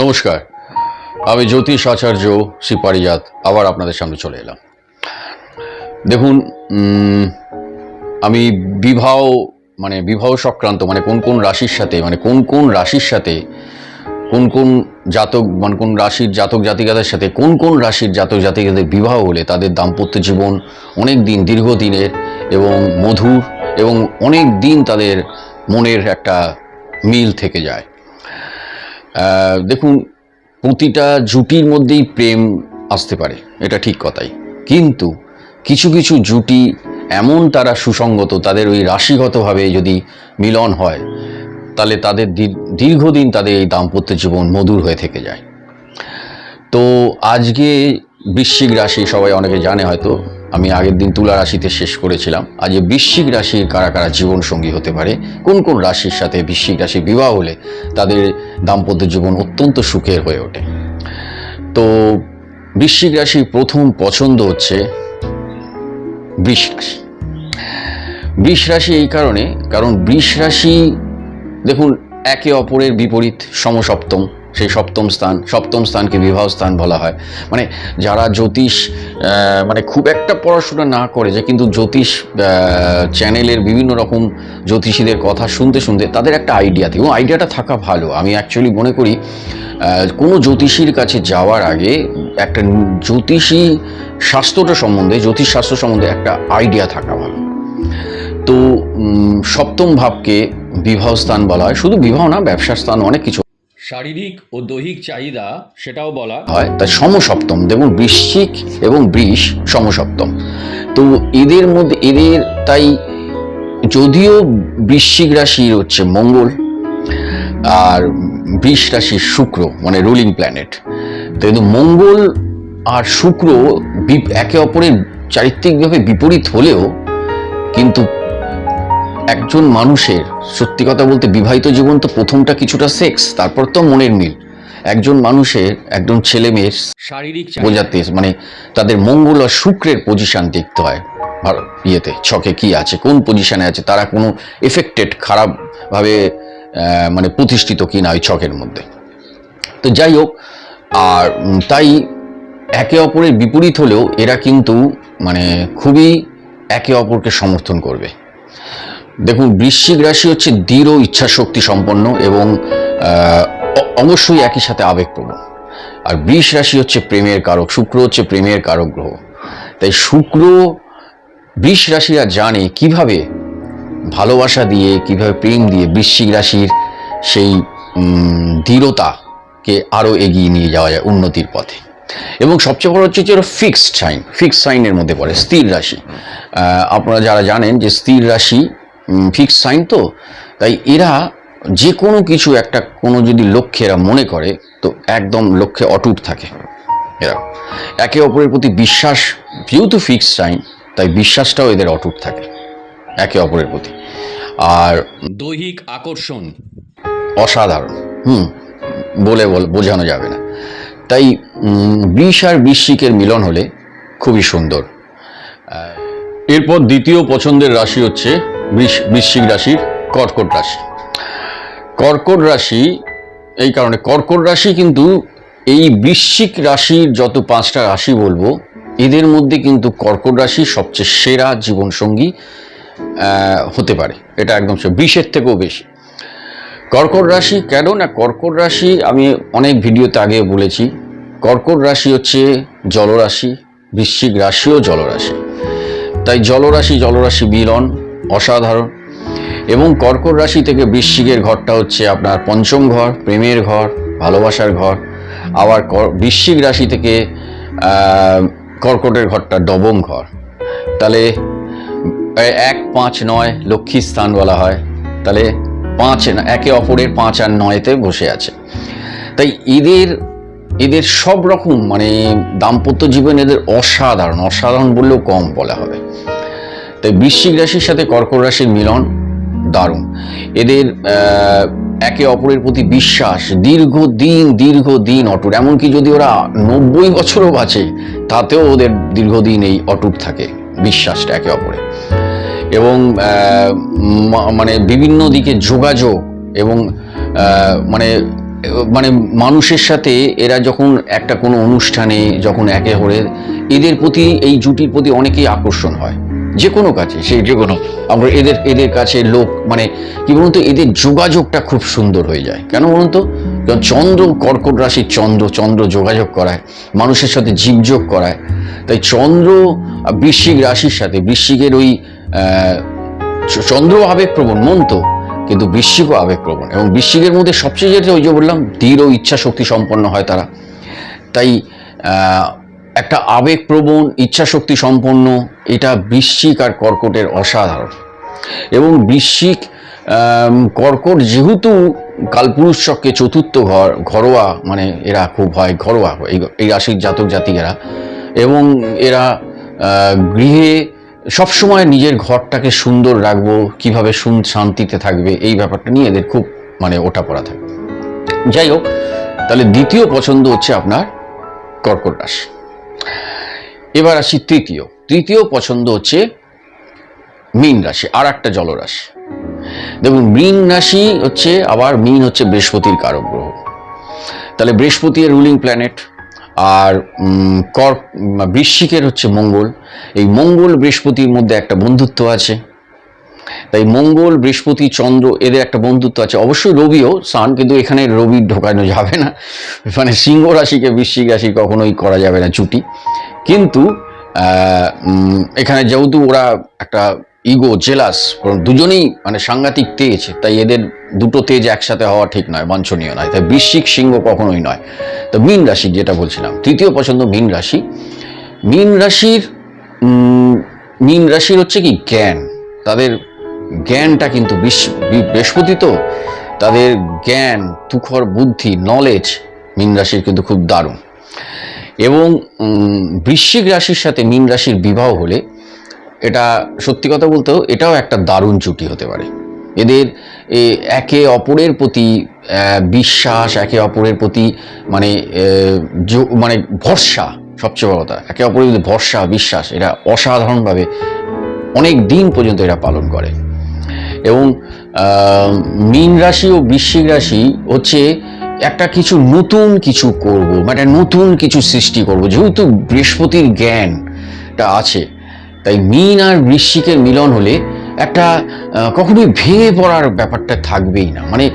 নমস্কার। আমি জ্যোতিষ আচার্য শ্রী আবার আপনাদের সামনে চলে এলাম। দেখুন আমি বিবাহ মানে বিবাহ সংক্রান্ত মানে কোন কোন রাশির সাথে মানে কোন কোন রাশির সাথে, কোন কোন জাতক মানে কোন রাশির জাতক জাতিকাদের সাথে, কোন কোন রাশির জাতক জাতিকাদের বিবাহ হলে তাদের দাম্পত্য জীবন অনেক দিন দীর্ঘদিনের এবং মধুর এবং অনেক দিন তাদের মনের একটা মিল থেকে যায়। দেখুন, প্রতিটা জুটির মধ্যেই প্রেম আসতে পারে, এটা ঠিক কথাই। কিন্তু কিছু কিছু জুটি এমন তারা সুসঙ্গত তাদের ওই রাশিগতভাবে যদি মিলন হয়, তাহলে তাদের দীর- দীর্ঘদিন তাদের এই দাম্পত্য জীবন মধুর হয়ে থেকে যায়। তো আজকে বৃশ্চিক রাশি, সবাই অনেকে জানে হয়তো আমি আগের দিন তুলা রাশিতে শেষ করেছিলাম। আজ বৃশ্চিক রাশির কারা কারা জীবন সঙ্গী হতে পারে, কোন কোন রাশির সাথে বৃশ্চিক রাশি বিবাহ হলে তাদের দাম্পত্য জীবন অত্যন্ত সুখের হয়ে ওঠে। তো বৃশ্চিক রাশির প্রথম পছন্দ হচ্ছে বৃষ রাশি। বৃষ রাশি এই কারণে, কারণ বৃষ রাশি, দেখুন, একে অপরের বিপরীত সমসপ্তম। সেই সপ্তম স্থান, সপ্তম স্থানকে বিবাহ স্থান বলা হয়। মানে যারা জ্যোতিষ মানে খুব একটা পড়াশোনা না করে যে কিন্তু জ্যোতিষ চ্যানেলের বিভিন্ন রকম জ্যোতিষীদের কথা শুনতে শুনতে তাদের একটা আইডিয়া থাকে। এবং আইডিয়াটা থাকা ভালো। আমি অ্যাকচুয়ালি মনে করি কোনো জ্যোতিষীর কাছে যাওয়ার আগে একটা জ্যোতিষী শাস্ত্রটা সম্বন্ধে, জ্যোতিষ শাস্ত্র সম্বন্ধে একটা আইডিয়া থাকা ভালো। তো সপ্তম ভাবকে বিবাহ স্থান বলা হয়। শুধু বিবাহ না, ব্যবসার স্থান অনেক কিছু শারীরিক ও দৈহিক চাহিদা সেটাও বলা হয়। তাই সমসপ্তম, দেখুন, বৃশ্চিক এবং বৃষ সমসপ্তম। তো এদের মধ্যে, এদের, তাই যদিও বৃশ্চিক রাশির হচ্ছে মঙ্গল, আর বৃষ রাশির শুক্র মানে রুলিং প্ল্যানেট তো কিন্তু মঙ্গল আর শুক্র একে অপরের চারিত্রিকভাবে বিপরীত হলেও কিন্তু একজন মানুষের সত্যি কথা বলতে বিবাহিত জীবন তো প্রথমটা কিছুটা সেক্স তারপর তো মনের মিল। একজন মানুষের একজন ছেলে মেয়ের শারীরিক বোঝাতে মানে তাদের মঙ্গল আর শুক্রের পজিশন দেখতে হয়। ইয়েতে ছকে কি আছে কোন পজিশানে আছে তারা কোনো এফেক্টেড খারাপভাবে মানে প্রতিষ্ঠিত কি না ওই ছকের মধ্যে। তো যাই হোক আর তাই একে অপরের বিপরীত হলেও এরা কিন্তু মানে খুবই একে অপরকে সমর্থন করবে। দেখুন, বৃশ্চিক রাশি হচ্ছে দৃঢ় ইচ্ছা শক্তি সম্পন্ন এবং অবশ্যই একই সাথে আবেগপ্রবণ। আর বৃষ রাশি হচ্ছে প্রেমের কারক, শুক্র হচ্ছে প্রেমের কারক গ্রহ। তাই শুক্র বৃষ রাশিরা জানে কীভাবে ভালোবাসা দিয়ে, কীভাবে প্রেম দিয়ে বৃশ্চিক রাশির সেই দৃঢ়তাকে আরও এগিয়ে নিয়ে যাওয়া যায় উন্নতির পথে। এবং সবচেয়ে বড় হচ্ছে যে ফিক্সড সাইন ফিক্সড সাইনের মধ্যে পড়ে, স্থির রাশি। আপনারা যারা জানেন যে স্থির রাশি ফিক্সড সাইন তো তাই এরা যে কোনো কিছু একটা কোনো যদি লক্ষ্যে এরা মনে করে তো একদম লক্ষ্যে অটুট থাকে এরা। একে অপরের প্রতি বিশ্বাস যেহেতু ফিক্সড সাইন তাই বিশ্বাসটাও এদের অটুট থাকে একে অপরের প্রতি। আর দৈহিক আকর্ষণ। অসাধারণ হুম বলে বল বোঝানো যাবে না। তাই বিষ আর বৃশ্চিকের মিলন হলে খুবই সুন্দর। এরপর দ্বিতীয় পছন্দের রাশি হচ্ছে বৃশ্চিক রাশির কর্কট রাশি। কর্কট রাশি, এই কারণে কর্কট রাশি কিন্তু এই বৃশ্চিক রাশির যত পাঁচটা রাশি বলব, এদের মধ্যে কিন্তু কর্কট রাশি সবচেয়ে সেরা জীবনসঙ্গী হতে পারে। এটা একদম বৃষের থেকেও বেশি। কর্কট রাশি কেন না? কর্কট রাশি, আমি অনেক ভিডিওতে আগে বলেছি, কর্কট রাশি হচ্ছে জলরাশি, বৃশ্চিক রাশিও জলরাশি। তাই জলরাশি জলরাশি মিলন অসাধারণ। এবং কর্কট রাশি থেকে বৃশ্চিকের ঘরটা হচ্ছে আপনার পঞ্চম ঘর, প্রেমের ঘর, ভালোবাসার ঘর। আবার বৃশ্চিক রাশি থেকে কর্কটের ঘরটা ডবম ঘর। তাহলে এক, পাঁচ, নয় লক্ষ্মী স্থান বলা হয়। তাহলে, পাঁচ, না, একে অপরের পাঁচ আর নয়তে বসে আছে। তাই এদের এদের সব রকম মানে দাম্পত্য জীবন এদের অসাধারণ। অসাধারণ বললেও কম বলা হবে। তাই বৃশ্চিক রাশির সাথে কর্কট রাশির মিলন দারুণ। এদের একে অপরের প্রতি বিশ্বাস দীর্ঘ দিন দীর্ঘ দিন অটুট। এমনকি যদি ওরা নব্বই বছরও বাঁচে, তাতেও ওদের দীর্ঘদিন এই অটুট থাকে বিশ্বাসটা একে অপরে এবং মানে বিভিন্ন দিকে যোগাযোগ এবং মানে মানে মানুষের সাথে এরা যখন একটা কোনো অনুষ্ঠানে, যখন একে অপরের, এদের প্রতি, এই জুটির প্রতি অনেকেই আকর্ষণ হয়। যে কোনো কাছে সেই যে কোনো, আমরা এদের এদের কাছে লোক মানে কি বলুন তো, এদের যোগাযোগটা খুব সুন্দর হয়ে যায়। কেন বলুন তো? চন্দ্র, কর্কট রাশির চন্দ্র চন্দ্র যোগাযোগ করায়, মানুষের সাথে জীবযোগ করায়। তাই চন্দ্র বৃশ্চিক রাশির সাথে, বৃশ্চিকের ওই চন্দ্র আবেগপ্রবণ, মন তো, কিন্তু বৃশ্চিকও আবেগপ্রবণ। এবং বৃশ্চিকের মধ্যে সবচেয়ে যেটা ওই যে বললাম, দৃঢ় ইচ্ছা শক্তি সম্পন্ন হয় তারা। তাই একটা আবেগপ্রবণ, ইচ্ছাশক্তি সম্পন্ন, এটা বৃশ্চিক আর কর্কটের অসাধারণ। এবং বৃশ্চিক কর্কট যেহেতু কালপুরুষ চক্রে চতুর্থ ঘর, ঘরোয়া মানে এরা খুব হয় ঘরোয়া, এই রাশির জাতক জাতিকেরা। এবং এরা গৃহে সবসময় নিজের ঘরটাকে সুন্দর রাখব, কীভাবে শান্তিতে থাকবে, এই ব্যাপারটা নিয়ে এদের খুব মানে ওঠা পড়া থাকে। যাই হোক, তাহলে দ্বিতীয় পছন্দ হচ্ছে আপনার কর্কট রাশি। এবার আসি তৃতীয়। তৃতীয় পছন্দ হচ্ছে মীন রাশি আর একটা জলরাশি। দেখুন, মীন রাশি হচ্ছে, আবার মীন হচ্ছে বৃহস্পতির কারক গ্রহ। তাহলে বৃহস্পতি রুলিং প্ল্যানেট আর কর, বৃশ্চিকের হচ্ছে মঙ্গল। এই মঙ্গল বৃহস্পতির মধ্যে একটা বন্ধুত্ব আছে। তাই মঙ্গল, বৃহস্পতি, চন্দ্র এদের একটা বন্ধুত্ব আছে। অবশ্যই রবিও সান, কিন্তু এখানে রবি ঢোকানো যাবে না। মানে সিংহ রাশিকে বৃশ্চিক রাশি কখনোই করা যাবে না ছুটি। কিন্তু এখানে যেহেতু ওরা একটা ইগো জেলাস দুজনেই মানে সাংঘাতিক তেজ, তাই এদের দুটো তেজ একসাথে হওয়া ঠিক নয়, বাঞ্ছনীয় নয়। তাই বৃশ্চিক সিংহ কখনোই নয়। তো মীন রাশি যেটা বলছিলাম, তৃতীয় পছন্দ মীন রাশি। মীন রাশির মীন রাশির হচ্ছে কি, জ্ঞান। তাদের জ্ঞানটা কিন্তু বৃহস্পতি তো, তাদের জ্ঞান, তুখর বুদ্ধি নলেজ মীন রাশির কিন্তু খুব দারুণ। এবং বৃশ্চিক রাশির সাথে মীন রাশির বিবাহ হলে এটা সত্যি কথা বলতেও এটাও একটা দারুণ জুটি হতে পারে। এদের একে অপরের প্রতি বিশ্বাস, একে অপরের প্রতি মানে মানে ভরসা, সবচেয়ে বড় কথা, একে অপরের ভরসা, বিশ্বাস এটা অসাধারণভাবে অনেক দিন পর্যন্ত এরা পালন করে। এবং মীন রাশি ও বৃশ্চিক রাশি হচ্ছে একটা কিছু নতুন কিছু করব মানে নতুন কিছু সৃষ্টি করব। যেহেতু বৃহস্পতির জ্ঞানটা আছে, তাই মীন আর বৃশ্চিকের মিলন হলে একটা কখনোই ভেঙে পড়ার ব্যাপারটা থাকবেই না। মানে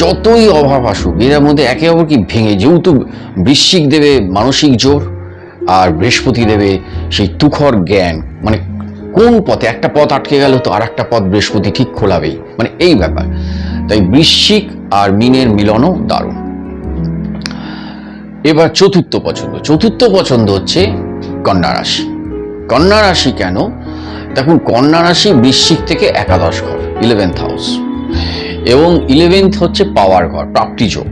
যতই অভাব আসুক এর মধ্যে একে অপরকে ভেঙে, যেহেতু বৃশ্চিক দেবে মানসিক জোর, আর বৃহস্পতি দেবে সেই তুখর জ্ঞান মানে কোন পথে একটা পথ আটকে গেল তো আর একটা পথ বৃহস্পতি ঠিক খোলাবেই? মানে এই ব্যাপার। তাই বৃশ্চিক আর মিনের মিলনও দারুণ। এবার চতুর্থ পছন্দ। চতুর্থ পছন্দ হচ্ছে কন্যা রাশি। কন্যা রাশি কেন? দেখুন, কন্যা রাশি বৃশ্চিক থেকে একাদশ ঘর ইলেভেন্থ হাউস এবং ইলেভেন্থ হচ্ছে পাওয়ার ঘর, প্রাপ্তি যোগ।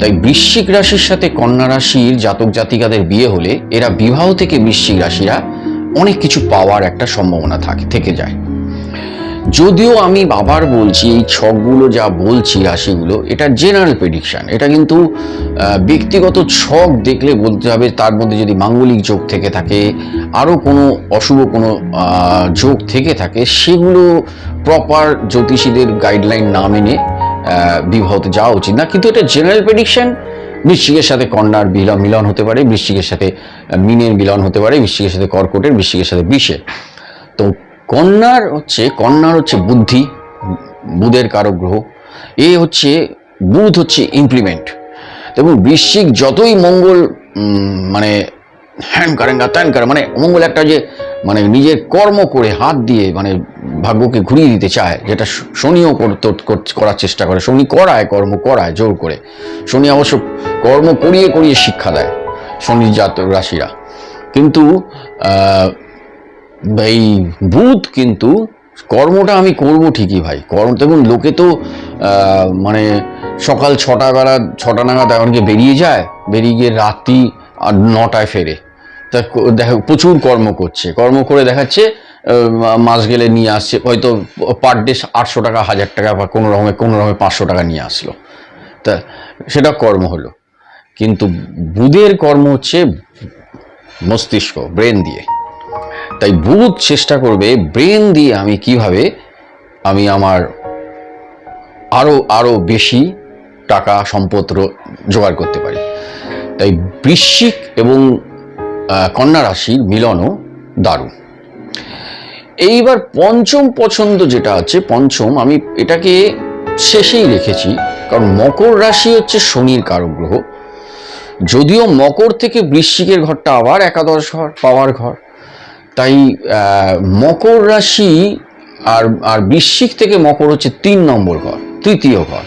তাই বৃশ্চিক রাশির সাথে কন্যা রাশির জাতক জাতিকাদের বিয়ে হলে এরা বিবাহ থেকে বৃশ্চিক রাশিরা অনেক কিছু পাওয়ার একটা সম্ভাবনা থাকে, থেকে যায়। যদিও আমি আবার বলছি, এই ছকগুলো যা বলছি রাশিগুলো এটা জেনারেল প্রেডিকশান এটা কিন্তু ব্যক্তিগত ছক দেখলে বলতে হবে, তার মধ্যে যদি মাঙ্গলিক যোগ থেকে থাকে, আরও কোনো অশুভ কোনো যোগ থেকে থাকে, সেগুলো প্রপার জ্যোতিষীদের গাইডলাইন না মেনে বিবাহতে যাওয়া উচিত না। কিন্তু এটা জেনারেল প্রেডিকশন বৃশ্চিকের সাথে কন্যার মিলন হতে পারে, বৃশ্চিকের সাথে মিনের মিলন হতে পারে, বৃশ্চিকের সাথে কর্কটের, বৃশ্চিকের সাথে বিষের। তো কন্যার হচ্ছে কন্যার হচ্ছে বুদ্ধি, বুধের কারক গ্রহ, এ হচ্ছে, বুধ হচ্ছে ইমপ্লিমেন্ট এবং বৃশ্চিক যতই মঙ্গল মানে হ্যান কারেঙ্গা ত্যান করে মানে মঙ্গল একটা যে মানে নিজের কর্ম করে হাত দিয়ে মানে ভাগ্যকে ঘুরিয়ে দিতে চায়, যেটা শনিও করার চেষ্টা করে। শনি করায়, কর্ম করায়, জোর করে। শনি অবশ্য কর্ম করিয়ে করিয়ে শিক্ষা দেয় শনি জাত রাশিরা। কিন্তু এই বুধ কিন্তু কর্মটা আমি করব ঠিকই ভাই। কর্ম, দেখুন, লোকে তো মানে সকাল ছটা বেলা, ছটা নাগাদ এমনকি বেরিয়ে যায়, বেরিয়ে গিয়ে রাত্রি আর নটায় ফেরে। তা দেখো প্রচুর কর্ম করছে। কর্ম করে দেখাচ্ছে মাস গেলে নিয়ে আসছে, হয়তো পার ডে আটশো টাকা, হাজার টাকা বা কোনো রকমে কোনো রকমে পাঁচশো টাকা নিয়ে আসলো। তা সেটা কর্ম হলো। কিন্তু বুধের কর্ম হচ্ছে মস্তিষ্ক, ব্রেন দিয়ে। তাই বুধ চেষ্টা করবে, ব্রেন দিয়ে আমি কীভাবে আমি আমার আরও আরও বেশি টাকা, সম্পদ জোগাড় করতে পারি। তাই বৃশ্চিক এবং কন্যা রাশির মিলনও দারুণ। এইবার পঞ্চম পছন্দ যেটা আছে, পঞ্চম আমি এটাকে শেষেই রেখেছি, কারণ মকর রাশি হচ্ছে শনির কারক গ্রহ। যদিও মকর থেকে বৃশ্চিকের ঘরটা আবার একাদশ ঘর, পাওয়ার ঘর, তাই মকর রাশি আর আর বৃশ্চিক থেকে মকর হচ্ছে তিন নম্বর ঘর, তৃতীয় ঘর।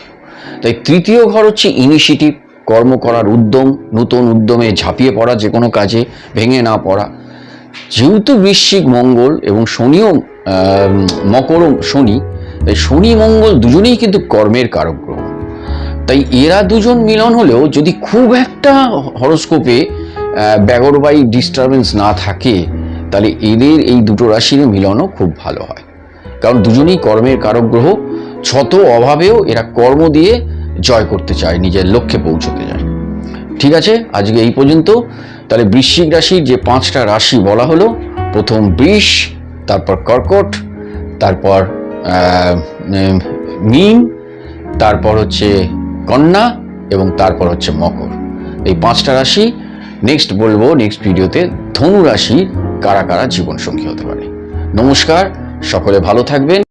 তাই তৃতীয় ঘর হচ্ছে ইনিশিয়েটিভ কর্ম করার উদ্যম, নতুন উদ্যমে ঝাঁপিয়ে পড়া যে কোনো কাজে ভেঙে না পড়া। যেহেতু বৃশ্চিক মঙ্গল এবং শনিও মকর শনি, তাই শনি মঙ্গল দুজনেই কিন্তু কর্মের কারক গ্রহ। তাই এরা দুজন মিলন হলেও যদি খুব একটা হরস্কোপে ব্যাগরবাই ডিস্টারবেন্স না থাকে, তাহলে এদের এই দুটো রাশির মিলনও খুব ভালো হয়। কারণ দুজনেই কর্মের কারক গ্রহ শত অভাবেও এরা কর্ম দিয়ে জয় করতে চায়, নিজের লক্ষ্যে পৌঁছতে যায় ঠিক আছে? আজকে এই পর্যন্ত। তাহলে বৃশ্চিক রাশির যে পাঁচটা রাশি বলা হলো, প্রথম বৃষ, তারপর কর্কট, তারপর মীন, তারপর হচ্ছে কন্যা এবং তারপর হচ্ছে মকর। এই পাঁচটা রাশি। নেক্সট বলব নেক্সট ভিডিওতে ধনু রাশি কারা কারা জীবনসঙ্গী হতে পারে। নমস্কার, সকলে ভালো থাকবেন।